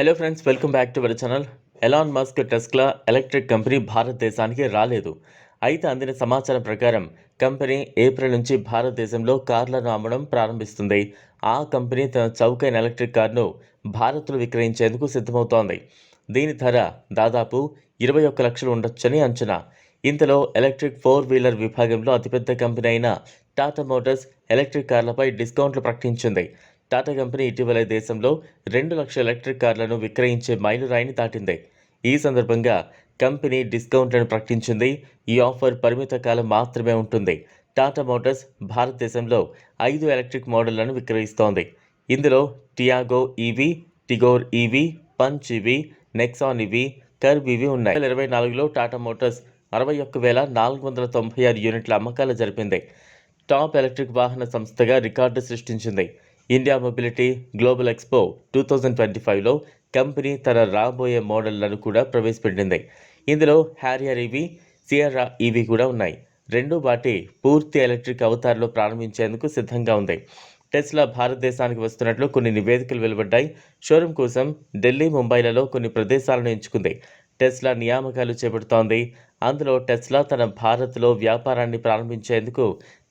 Hello friends welcome back to our channel Elon Musk Tesla electric company భారతదేశానికి రాలేదు. అయితే అందిన సమాచారం ప్రకారం కంపెనీ ఏప్రిల్ నుంచి భారతదేశంలో కార్లను అమ్మడం ప్రారంభిస్తుంది. ఆ కంపెనీ తన చౌకైన ఎలక్ట్రిక్ కార్ను భారత్లో విక్రయించేందుకు సిద్ధమవుతోంది. దీని ధర దాదాపు ఇరవై ఒక్క లక్షలు ఉండొచ్చని అంచనా. ఇంతలో ఎలక్ట్రిక్ ఫోర్ వీలర్ విభాగంలో అతిపెద్ద కంపెనీ అయిన టాటా మోటార్స్ ఎలక్ట్రిక్ కార్లపై డిస్కౌంట్లు ప్రకటించింది. టాటా కంపెనీ ఇటీవల దేశంలో రెండు లక్షల ఎలక్ట్రిక్ కార్లను విక్రయించే మైలురాయిని దాటింది. ఈ సందర్భంగా కంపెనీ డిస్కౌంట్లను ప్రకటించింది. ఈ ఆఫర్ పరిమిత కాలం మాత్రమే ఉంటుంది. టాటా మోటార్స్ భారతదేశంలో ఐదు ఎలక్ట్రిక్ మోడళ్ళను విక్రయిస్తోంది. ఇందులో Tiago EV Tigor EV Punch EV Nexon EV Curvv EV ఉన్నాయి. రెండు ఇరవై నాలుగులో టాటా మోటార్స్ అరవై ఒక్క వేల నాలుగు వందల తొంభై ఆరు యూనిట్ల అమ్మకాలు జరిపింది. టాప్ ఎలక్ట్రిక్ వాహన సంస్థగా రికార్డు సృష్టించింది. India Mobility Global Expo two thousand twenty ఫైవ్లో కంపెనీ తన రాబోయే మోడళ్ళను కూడా ప్రవేశపెట్టింది. ఇందులో హ్యారియర్ ఈవీ సియరా ఈవీ కూడా ఉన్నాయి. రెండు వాటి పూర్తి ఎలక్ట్రిక్ అవతారంలో ప్రారంభించేందుకు సిద్ధంగా ఉంది. టెస్లా భారతదేశానికి వస్తున్నట్లు కొన్ని నివేదికలు వెలువడ్డాయి. షోరూమ్ కోసం ఢిల్లీ ముంబైలలో కొన్ని ప్రదేశాలను ఎంచుకుంది. టెస్లా నియామకాలు చేపడుతోంది. అందులో టెస్లా తన భారత్లో వ్యాపారాన్ని ప్రారంభించేందుకు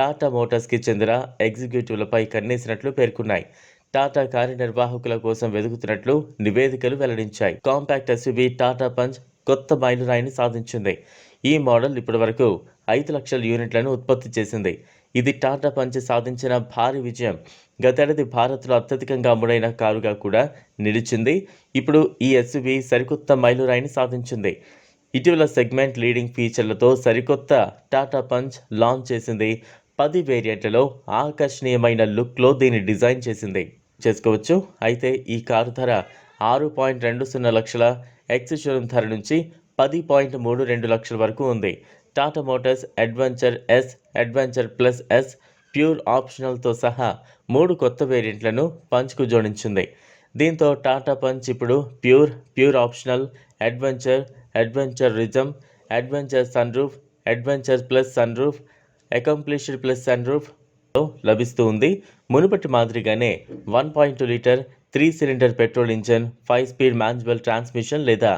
టాటా మోటార్స్కి చెందిన ఎగ్జిక్యూటివ్లపై కన్నేసినట్లు పేర్కొన్నాయి. టాటా కార్యనిర్వాహకుల కోసం వెతుకుతున్నట్లు నివేదికలు వెల్లడించాయి. కాంపాక్ట్ ఎస్యూవీ టాటా పంచ్ కొత్త మైలురాయిని సాధించింది. ఈ మోడల్ ఇప్పటివరకు ఐదు లక్షల యూనిట్లను ఉత్పత్తి చేసింది. ఇది టాటా పంచ్ సాధించిన భారీ విజయం. గతేడాది భారత్లో అత్యధికంగా అమ్ముడైన కారుగా కూడా నిలిచింది. ఇప్పుడు ఈ ఎస్యూవీ సరికొత్త మైలురాయిని సాధించింది. ఇటీవల సెగ్మెంట్ లీడింగ్ ఫీచర్లతో సరికొత్త టాటా పంచ్ లాంచ్ చేసింది పది వేరియంట్లలో ఆకర్షణీయమైన లుక్లో దీన్ని డిజైన్ చేసింది. చేసుకోవచ్చు. అయితే ఈ కారు ధర ఆరు పాయింట్ రెండు సున్నా లక్షల ఎక్స్ షోరూమ్ ధర నుంచి పది పాయింట్ మూడు రెండు లక్షల వరకు ఉంది. Tata Motors adventure S adventure plus S pure ఆప్షనల్తో సహా మూడు కొత్త వేరియంట్లను పంచ్కు జోడించింది. దీంతో టాటా పంచ్ ఇప్పుడు pure pure optional adventure adventure rhythm adventure sunroof adventure plus sunroof accomplished plus sunroof లభిస్తూ ఉంది మునుపటి మాదిరిగానే one point two litre three cylinder petrol engine five speed manual transmission లేదా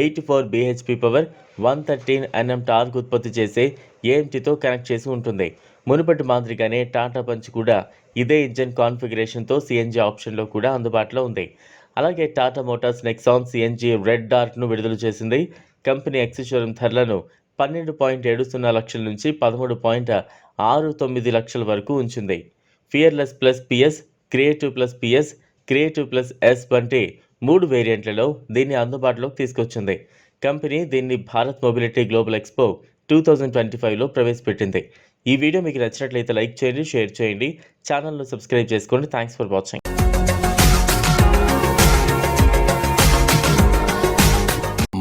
eighty four BHP power one thirteen NM torque ఉత్పత్తి చేసే ఏఎంటీతో connect చేసి ఉంటుంది. మునుపటి మాదిరిగానే టాటా పంచ్ కూడా ఇదే ఇంజన్ కాన్ఫిగరేషన్తో సిఎన్జి ఆప్షన్లో కూడా అందుబాటులో ఉంది. అలాగే Tata Motors Nexon CNG red డార్క్ను విడుదల చేసింది. కంపెనీ ఎక్స్ షోరూమ్ ధరలను పన్నెండు పాయింట్ ఏడు సున్నా లక్షల నుంచి పదమూడు పాయింట్ ఆరు తొమ్మిది లక్షల వరకు ఉంచింది. Fearless plus PS creative plus PS creative plus S వంటి మూడు వేరియంట్లలో దీన్ని అందుబాటులోకి తీసుకొచ్చింది. కంపెనీ దీన్ని Bharat Mobility Global Expo two thousand twenty ఫైవ్లో ప్రవేశపెట్టింది. ఈ వీడియో మీకు నచ్చినట్లయితే లైక్ చేయండి షేర్ చేయండి. ఛానల్ను సబ్స్క్రైబ్ చేసుకోండి. Thanks for watching